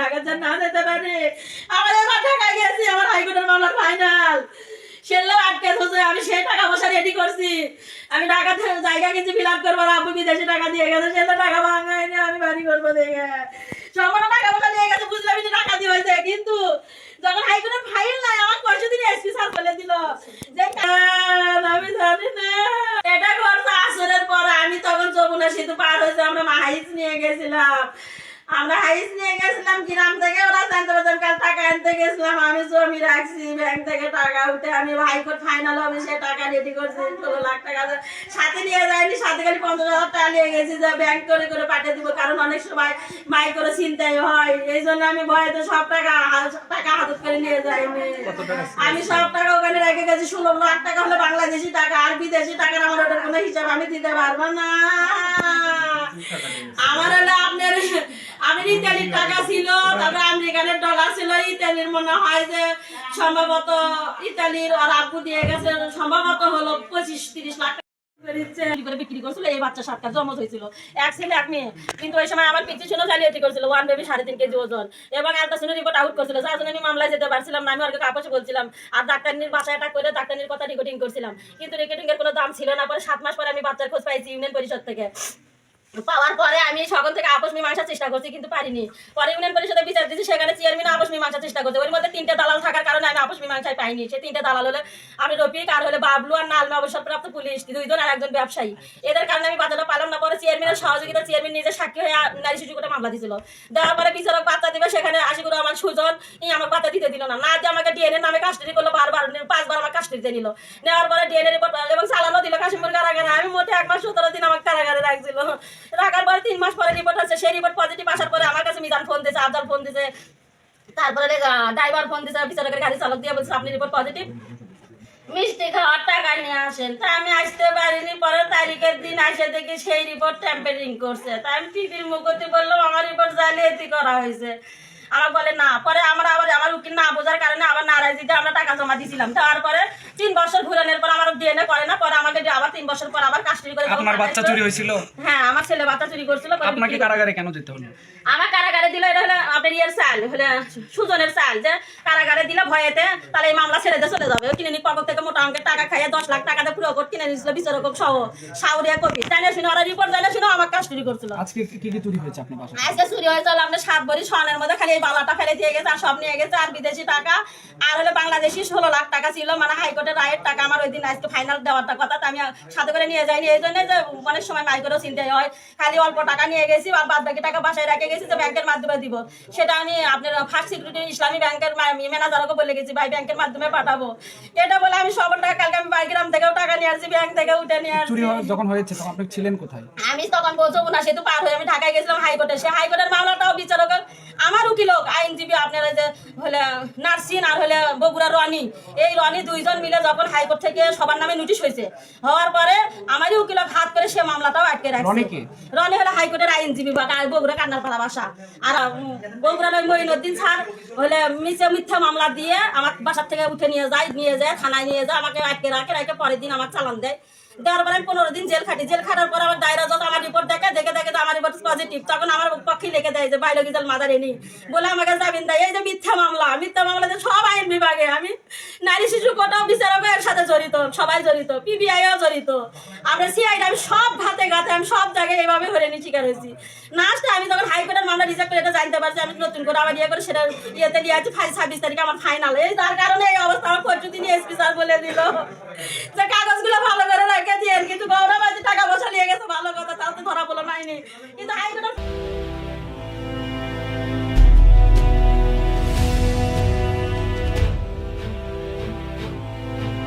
ঢাকা যেন না যেতে পারি। আমার এবার ঢাকায় গেছি আমার হাইকোর্টের মামলার ফাইনাল সেলে আটকে ধরছে, আমি সেই টাকা পয়সা রেডি করছি। আমি টাকা থেকে জায়গা কিছু ফিল আপ করব আব্বু বিদেশে টাকা দিয়ে গেছে সেলে টাকা ভাঙায়নি আমি বাড়ি করব দেখে। সম্পূর্ণ টাকা পয়সা দিয়ে গেছে বুঝলাম যে টাকা দিয়ে হয়েছে, কিন্তু যখন হাইকোর্টের ফাইল নাই, আমার পরশু দিন এসপি স্যার বলে দিল যে আমি জানি না। এটা করছে আসরের পর, আমি তখন যমুনা সেতু পার হয়েছে, আমরা মাহাইস নিয়ে গেছিলাম। আমরা হাইস নিয়ে গেছিলাম গ্রাম থেকে ওরা জানতে পারতাম কাল টাকা আনতে গেছিলাম আমি জমি রাখছি ব্যাংক থেকে টাকা উঠে আমি ভাই হাইকোর্ট ফাইনাল অফিসে টাকা রেডি করছি ষোলো লাখ টাকা সাথে নিয়ে যাইনি সাথে খালি পঞ্চাশ হাজার টাকা নিয়ে গেছি যে ব্যাংক করে করে পাঠিয়ে দিব কারণ অনেক সময় মাই করে চিন্তাই হয় এই জন্য আমি ভয়তে সব টাকা টাকা হাতত করে নিয়ে যাইনি। আমি সব টাকা ওখানে রেখে গেছি ষোলো লাখ টাকা হলে বাংলাদেশি টাকা আর বিদেশি টাকার আমার ওটার কোনো হিসাব আমি দিতে পারব না। আমার হলো আপনার আমি ইতালির টাকা ছিল, তারপরে আমেরিকানের ডলার ছিল, ইতালির মনে হয় যে সম্ভবত ইতালির আর আব্বু দিয়ে গেছে, সম্ভবত হলো পঁচিশ তিরিশ লাখ রিপোর্ট আউট করছিল? যার জন্য আমি যেতে পারছিলাম আমি আর করে কথা রেকর্ডিং করছিলাম। কিন্তু রেকর্ডিং এর কোনো দাম ছিল না, পরে সাত মাস পরে আমি বাচ্চার খোঁজ পাইছি ইউনিয়ন পরিষদ থেকে। পাওয়ার পরে আমি সকল থেকে আপোষ মীমাংসার চেষ্টা করছি, কিন্তু পারিনি। পরে ইউনিয়ন পরিষদের বিচার দিয়েছি, সেখানে চেয়ারম্যান আপোষ মীমাংসার চেষ্টা করছে। ওর মধ্যে তিনটে দালাল থাকার কারণে আমি আপোষ মীমাংসায় পাইনি। সেই তিনটে দালাল হলে আমি রফিক, আর হলে বাবলু, আর নালমে অবসরপ্রাপ্ত পুলিশ, দুইজন আর একজন ব্যবসায়ী। এদের কারণে আমি বাচ্চাটা পালাম না পরে চেয়ারম্যানের সহযোগিতা চেয়ারম্যান নিজে সাক্ষী হয়ে নারী শিশু কোর্টে মামলা দিছিল দেওয়ার পরে বিচারক বার্তা দিবে, সেখানে আশিগুলো আমার সুজন, ই আমাকে বার্তা দিতে দিল না। না যে আমাকে ডিএনএ নামে কাস্টাডি করল, বারবার, পাঁচবার আমার কাস্টাডিতে নিল। নেওয়ার পরে ডিএনএ রিপোর্ট এবং চালানো দিল কাশ্মীর কারাগারে। আমি মোটে এক মাস সতেরো দিন আমার কারাগারে রাখছিল। রাখার পরে তিন মাস পরে রিপোর্ট আছে সেই রিপোর্ট পজিটিভ আসার পরে আমার কাছে মিজান ফোন দিয়েছে আফজাল ফোন দিয়েছে তারপরে ড্রাইভার ফোন দিয়েছে বিচারকের গাড়ি চালক দিয়ে বলছে, আপনি রিপোর্ট পজিটিভ মিষ্টি খাওয়ার টাকা নিয়ে আসেন। তা আমি আসতে পারিনি, পরের তারিখের দিন আসে দেখি সেই রিপোর্ট টেম্পারিং করছে। তাই আমি টিভির মুখতে বললাম, আমার রিপোর্ট জালিয়াতি করা হয়েছে। আমার বলে না। পরে আমরা আবার আমার উকিল না বোঝার কারণে আবার নারাজিতে আমরা টাকা জমা দিয়েছিলাম তারপরে তিন বছর ঘুরানোর পর আমার ডিএনএ করে না পরে আমাকে আবার তিন বছর পর আবার কাস্টডি করে আপনার বাচ্চা চুরি হয়েছিল? হ্যাঁ আমার ছেলে বাচ্চা চুরি করছিল আপনাকে কারাগারে কেন যেতে হলো? আমার কারাগারে দিল এটা হলো আপনার ইয়ের চাল হলে সুজনের চাল যে কারাগারে দিলে ভয়েতে তাহলে এই মামলা ছেড়ে দিয়ে চলে যাবে। কিনে নি পকেট থেকে মোটা অঙ্কের টাকা খাইয়ে দশ লাখ টাকা দিয়ে পুরো কোট কিনে নিয়েছিল বিচারক সহ সাউরিয়া কপি তাই না শুনে ওরা রিপোর্ট জানে শুনে আমার কাস্টডি করছিল। আজকে কি কি চুরি হয়েছে আপনার বাসায়? আজকে চুরি হয়েছিল আপনার সাত ভরি স্বর্ণের মধ্যে খালি বালাটা ফেলে দিয়ে গেছে আর সব নিয়ে গেছে আর বিদেশি টাকা। আর হলো বাংলাদেশি ষোলো লাখ টাকা ছিল মানে হাইকোর্টের রায়ের টাকা আমার ওই দিন আজকে ফাইনাল দেওয়ারটা কথা আমি সাথে করে নিয়ে যাইনি এই জন্য যে অনেক সময় মাইকোরও চিন্তা হয়। খালি অল্প টাকা নিয়ে গেছি আর বাদ বাকি টাকা বাসায় রেখে গেছি যে ব্যাংকের মাধ্যমে দিব। সেটা আমি আপনার ফার্স্ট সিকিউরিটি ইসলামী ব্যাংকের ম্যানেজারকে বলে গেছি ভাই ব্যাংকের মাধ্যমে পাঠাবো। এটা বলে আমি সব টাকা কালকে আমি বাইগ্রাম থেকেও টাকা নিয়ে আসছি ব্যাংক থেকে উঠে নিয়ে আসছি। যখন হয়েছে তখন আপনি ছিলেন কোথায়? আমি তখন পৌঁছবো না সেতু পার হয়ে আমি ঢাকায় গেছিলাম হাইকোর্টে। সে হাইকোর্টের মামলাটাও বিচারক আমার উকিল হোক আইনজীবী আপনারা যে হলে নার্সিন আর হলে বগুড়া রনি এই রনি দুইজন মিলে যখন হাইকোর্ট থেকে সবার নামে নোটিশ হয়েছে হওয়ার পরে আমারই উকিল হোক হাত করে সে মামলাটাও আটকে রাখছে। রনি হলে হাইকোর্টের আইনজীবী বা বগুড়া কান্নারপাড়া বাসা আর উম, বগুড়ার ওই মঈনুদ্দিন স্যার হলে মিছে মিথ্যা মামলা দিয়ে আমার বাসার থেকে উঠে নিয়ে যায় নিয়ে যায় থানায় নিয়ে যায় আমাকে আটকে রাখে রাখে পরের দিন আমার চালান দেয়। দেওয়ার পরে আমি পনেরো দিন জেল খাটি। জেল খাটার পর আমার ডায়রা যত আমার রিপোর্ট দেখে দেখে দেখে আমার রিপোর্ট পজিটিভ তখন আমার পক্ষে লিখে দেয় যে বায়োলজিক্যাল মাদার এনি। বলে আমাকে জামিন দেয়। এই যে মিথ্যা মামলা মিথ্যা মামলা যে সব আইন বিভাগে আমি নারী শিশু কোটা বিচারক এর সাথে জড়িত, সবাই জড়িত পিবিআইও জড়িত। আমরা সিআই আমি সব ঘাতে ঘাতে, আমি সব জায়গায় এইভাবে ধরে নিয়ে শিকার হয়েছি। লাস্টে আমি যখন হাইকোর্টের মামলা রিজেক্ট করে এটা জানতে পারছি, আমি নতুন করে আবার ইয়ে করে সেটা ইয়েতে নিয়ে আছি ফাইভ ছাব্বিশ তারিখে আমার ফাইনাল এই তার কারণে এই অবস্থা আমার পর্যন্ত নিয়ে এসপি স্যার বলে দিল যে, কাগজগুলো ভালো করে টাকা দিয়ে কিন্তু গৌরব টাকা পয়সা নিয়ে গেছে, ভালো কথা তাহলে তো ধরা বলো নাইনি কিন্তু আইন